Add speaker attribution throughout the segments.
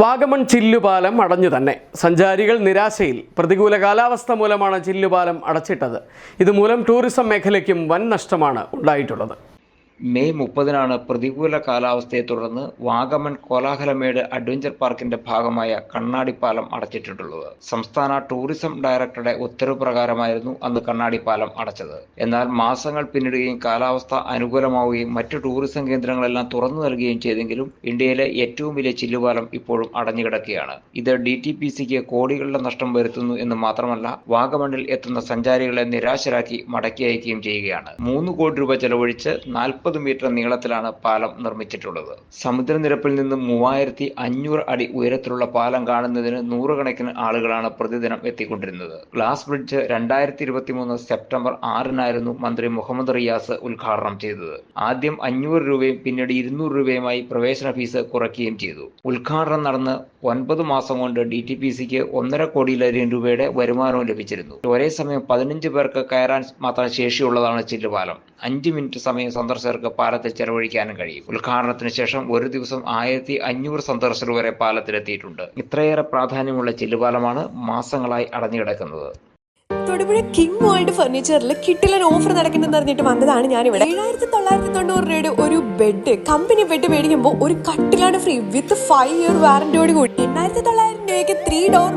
Speaker 1: വാഗമൺ ചില്ലുപാലം അടഞ്ഞു തന്നെ. സഞ്ചാരികൾ നിരാശയിൽ പ്രതികൂല കാലാവസ്ഥ മൂലമാണ് ചില്ലുപാലം അടച്ചിട്ടത്. ഇതുമൂലം ടൂറിസം മേഖലയ്ക്കും വൻ നഷ്ടമാണ് ഉണ്ടായിട്ടുള്ളത്.
Speaker 2: മെയ് മുപ്പതിനാണ് പ്രതികൂല കാലാവസ്ഥയെ തുടർന്ന് വാഗമൺ കോലാഹലമേട് അഡ്വഞ്ചർ പാർക്കിന്റെ ഭാഗമായ കണ്ണാടിപ്പാലം അടച്ചിട്ടിട്ടുള്ളത്. സംസ്ഥാന ടൂറിസം ഡയറക്ടറുടെ ഉത്തരവ് പ്രകാരമായിരുന്നു അന്ന് കണ്ണാടിപ്പാലം അടച്ചത്. എന്നാൽ മാസങ്ങൾ പിന്നിടുകയും കാലാവസ്ഥ അനുകൂലമാവുകയും മറ്റു ടൂറിസം കേന്ദ്രങ്ങളെല്ലാം തുറന്നു നൽകുകയും ചെയ്തെങ്കിലും ഇന്ത്യയിലെ ഏറ്റവും വലിയ ചില്ലുപാലം ഇപ്പോഴും അടഞ്ഞുകിടക്കുകയാണ്. ഇത് ഡി ടി പി സിക്ക് കോടികളുടെ നഷ്ടം വരുത്തുന്നു എന്ന് മാത്രമല്ല വാഗമണിൽ എത്തുന്ന സഞ്ചാരികളെ നിരാശരാക്കി മടക്കി അയക്കുകയും ചെയ്യുകയാണ്. മൂന്ന് കോടി രൂപ ചെലവഴിച്ച് നാൽപ്പത് മീറ്റർ നീളത്തിലാണ് പാലം നിർമ്മിച്ചിട്ടുള്ളത്. സമുദ്രനിരപ്പിൽ നിന്ന് മൂവായിരത്തി അഞ്ഞൂറ് അടി ഉയരത്തിലുള്ള പാലം കാണുന്നതിന് നൂറുകണക്കിന് ആളുകളാണ് പ്രതിദിനം എത്തിക്കൊണ്ടിരുന്നത്. ഗ്ലാസ് ബ്രിഡ്ജ് രണ്ടായിരത്തി ഇരുപത്തി മൂന്ന് സെപ്റ്റംബർ ആറിനായിരുന്നു മന്ത്രി മുഹമ്മദ് റിയാസ് ഉദ്ഘാടനം ചെയ്തത്. ആദ്യം അഞ്ഞൂറ് രൂപയും പിന്നീട് ഇരുന്നൂറ് രൂപയുമായി പ്രവേശന ഫീസ് കുറയ്ക്കുകയും ചെയ്തു. ഉദ്ഘാടനം നടന്ന് ഒൻപത് മാസം കൊണ്ട് ഡി ടി പി സിക്ക് ഒന്നര കോടിയിലധികം രൂപയുടെ വരുമാനവും ലഭിച്ചിരുന്നു. ഒരേ സമയം പതിനഞ്ച് പേർക്ക് കയറാൻ മാത്രം ശേഷിയുള്ളതാണ് ചില്ലുപാലം അഞ്ച് മിനിറ്റ് സമയം സന്ദർശകർക്ക് പാലത്തിൽ ചെലവഴിക്കാനും കഴിയും. ഉദ്ഘാടനത്തിന് ശേഷം ഒരു ദിവസം ആയിരത്തി അഞ്ഞൂറ് സന്ദർശകർ വരെ പാലത്തിലെത്തിയിട്ടുണ്ട്. ഇത്രയേറെ പ്രാധാന്യമുള്ള ചില്ലുപാലമാണ് മാസങ്ങളായി അടഞ്ഞുകിടക്കുന്നത്.
Speaker 3: തൊടുപുഴ കിങ് വേൾഡ് ഫർണിച്ചറിൽ കിട്ടിലൻ ഓഫർ നടക്കുന്നെന്ന് അറിഞ്ഞിട്ട് വന്നതാണ് ഞാൻ ഇവിടെ ഏഴായിരത്തി തൊള്ളായിരത്തി തൊണ്ണൂറ് രൂപയുടെ ഒരു ബെഡ് കമ്പനി ബെഡ് മേടിക്കുമ്പോൾ ഒരു കട്ടിലാണ് ഫ്രീ വിത്ത് ഫൈവ് ഇയർ വാറന്റിയോട് കൂടി എണ്ണായിരത്തി തൊള്ളായിരം രൂപയ്ക്ക് ത്രീ ഡോർ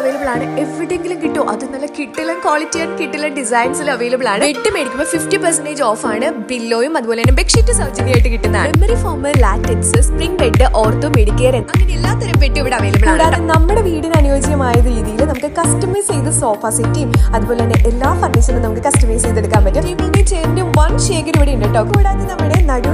Speaker 3: അവൈലബിൾ ആണ്. എവിടെയെങ്കിലും കിട്ടും? അത് നല്ല കിട്ടിലും ക്വാളിറ്റി ആൻഡ് കിട്ടിലും ഡിസൈൻസിൽ അവൈലബിൾ ആണ്. ബെഡ് മേടിക്കുമ്പോൾ ഫിഫ്റ്റി പെർസെന്റേജ് ഓഫ് ആണ്. ബില്ലോയും അതുപോലെ തന്നെ ബെഡ്ഷീറ്റ് സൗജന്യമായിട്ട് കിട്ടുന്നതാണ് memory foam latex spring bed ortho medicare അങ്ങനെ എല്ലാത്തരം ബെഡ് ഇവിടെ അവൈലബിൾ ആണ്. കൂടാതെ നമ്മുടെ വീടിന് അനുയോജ്യമായ രീതിയിൽ നമുക്ക് കസ്റ്റമൈസ് ചെയ്ത് സോഫ സെറ്റും അതുപോലെ തന്നെ എല്ലാ ഫർണിച്ചറും നമുക്ക് കസ്റ്റമൈസ് ചെയ്തെടുക്കാൻ പറ്റും. ടേബിളിന്റെ ചെയറിന്റെ വൺ ഷേഗർ ഇവിടെ ഉണ്ട് കേട്ടോ. കൂടാതെ നമ്മുടെ നടുവിനൊക്കെ